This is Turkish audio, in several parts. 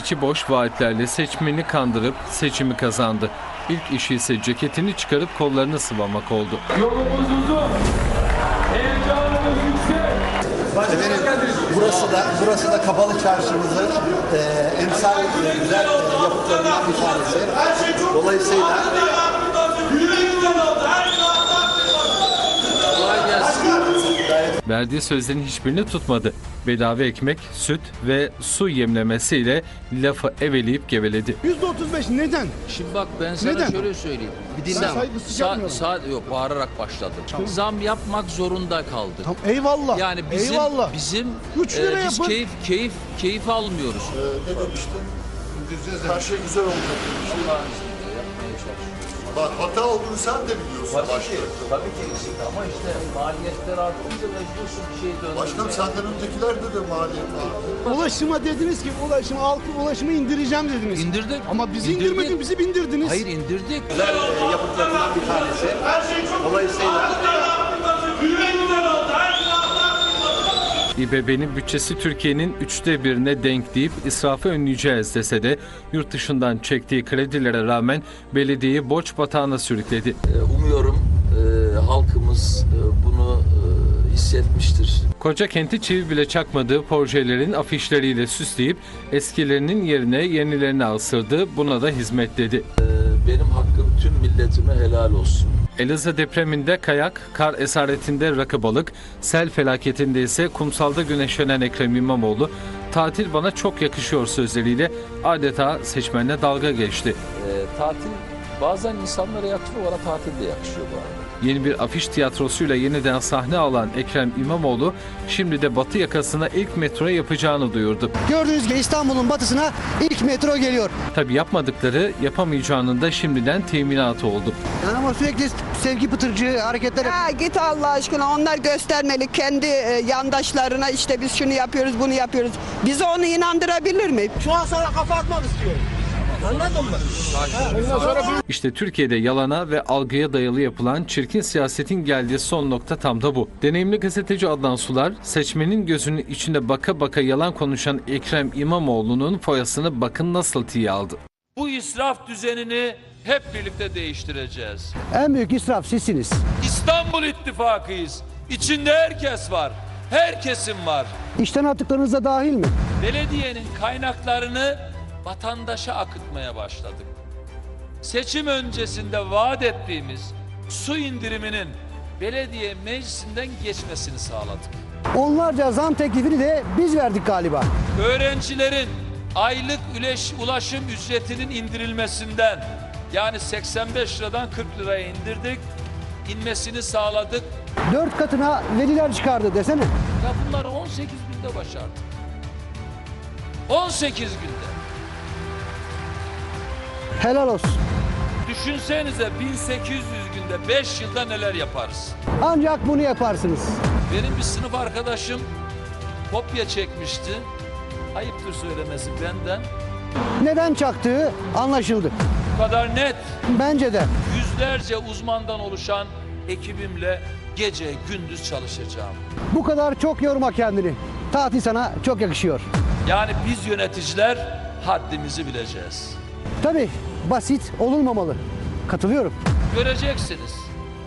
İçi boş vaatlerle seçmeni kandırıp seçimi kazandı. İlk işi ise ceketini çıkarıp kollarını sıvamak oldu. Yolumuz uzun. Heyecanımız yüksek. Efendim, burası da burası da Kapalı Çarşımızın e, emsal e, güzel e, yapıtlarından bir tanesi. Dolayısıyla Verdiği sözlerin hiçbirini tutmadı. Bedava ekmek, süt ve su yemlemesiyle lafı eveleyip geveledi. %35 neden? Şimdi bak ben sana Neden? şöyle söyleyeyim. Bir dinle. Ama. saygısızlık Sa- yapmıyorum. sa- yok bağırarak başladım. Zam yapmak zorunda kaldık. Tam eyvallah. Yani bizim eyvallah. bizim Üç e, lira biz yapın. keyif keyif keyif almıyoruz. ne demiştim? İndireceğiz her şey güzel olacak demiştim. Allah'ın izniyle yapmaya çalışıyoruz. Bak hata olduğunu sen de biliyorsun başta. Tabii ki eksik ama işte maliyetler artınca mecbursun bir şey döndürmeye. Başkanım senden öncekilerde de maliyet vardı. Ulaşıma dediniz ki ulaşım halkı ulaşımı indireceğim dediniz. İndirdik. Ama bizi İndirdik. indirmedin, bizi bindirdiniz. Hayır indirdik. Güzel e, yapıtlarından bir tanesi. Dolayısıyla İBB'nin bütçesi Türkiye'nin üçte birine denk deyip israfı önleyeceğiz dese de yurt dışından çektiği kredilere rağmen belediyeyi borç batağına sürükledi. E, Umuyorum e, halkımız e, bunu e, hissetmiştir. Koca kenti çivi bile çakmadığı projelerin afişleriyle süsleyip eskilerinin yerine yenilerini asırdı. Buna da hizmet dedi. E, Benim hakkım tüm milletime helal olsun. Elazığ depreminde kayak, kar esaretinde rakı balık, sel felaketinde ise kumsalda güneşlenen Ekrem İmamoğlu, tatil bana çok yakışıyor sözleriyle adeta seçmenle dalga geçti. E, tatil bazen insanlara yakışıyor, bana tatil de yakışıyor bu arada. Yeni bir afiş tiyatrosuyla yeniden sahne alan Ekrem İmamoğlu, şimdi de batı yakasına ilk metro yapacağını duyurdu. Gördüğünüz gibi İstanbul'un batısına ilk metro geliyor. Tabi yapmadıkları yapamayacağının da şimdiden teminatı oldu. Yani ama sürekli sevgi pıtırcı hareketler Ya git Allah aşkına onlar göstermeli kendi e, yandaşlarına işte biz şunu yapıyoruz bunu yapıyoruz. Bizi onu inandırabilir mi? Şu an sana kafa atmak istiyorum. Anladın mı? İşte Türkiye'de yalana ve algıya dayalı yapılan çirkin siyasetin geldiği son nokta tam da bu. Deneyimli gazeteci Adnan Sular, seçmenin gözünün içinde baka baka yalan konuşan Ekrem İmamoğlu'nun foyasını bakın nasıl tiye aldı. Bu israf düzenini hep birlikte değiştireceğiz. En büyük israf sizsiniz. İstanbul İttifakıyız. İçinde herkes var. Her kesim var. İşten attıklarınız da dahil mi? Belediyenin kaynaklarını vatandaşa akıtmaya başladık. Seçim öncesinde vaat ettiğimiz su indiriminin belediye meclisinden geçmesini sağladık. Onlarca zam teklifini de biz verdik galiba. Öğrencilerin aylık üleş, ulaşım ücretinin indirilmesinden yani 85 liradan 40 liraya indirdik. inmesini sağladık. Dört katına veliler çıkardı desene. Ya bunları 18 günde başardık. 18 günde. Helal olsun. Düşünsenize 1800 günde 5 yılda neler yaparız. Ancak bunu yaparsınız. Benim bir sınıf arkadaşım kopya çekmişti. Ayıptır söylemesi benden. Neden çaktığı anlaşıldı. Bu kadar net. Bence de. Yüzlerce uzmandan oluşan ekibimle gece gündüz çalışacağım. Bu kadar çok yorma kendini. Tatil sana çok yakışıyor. Yani biz yöneticiler haddimizi bileceğiz. Tabii basit olunmamalı. Katılıyorum. Göreceksiniz.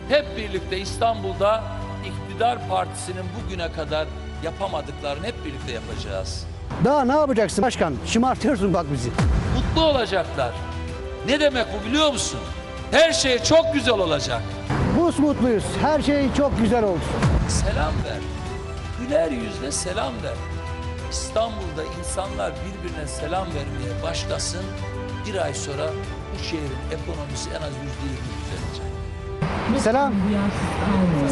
Hep birlikte İstanbul'da iktidar partisinin bugüne kadar yapamadıklarını hep birlikte yapacağız. Daha ne yapacaksın başkan? Şımartıyorsun bak bizi. Mutlu olacaklar. Ne demek bu biliyor musun? Her şey çok güzel olacak. Bus mutluyuz. Her şey çok güzel oldu. Selam ver. Güler yüzle selam ver. İstanbul'da insanlar birbirine selam vermeye başlasın. Bir ay sonra bu şehrin ekonomisi en az yüzde yirmi düzelecek. Selam.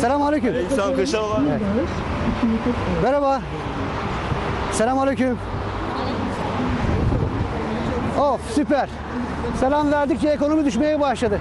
Selam aleyküm. Evet. Merhaba. Selam aleyküm. Of süper. Selam verdikçe ekonomi düşmeye başladı.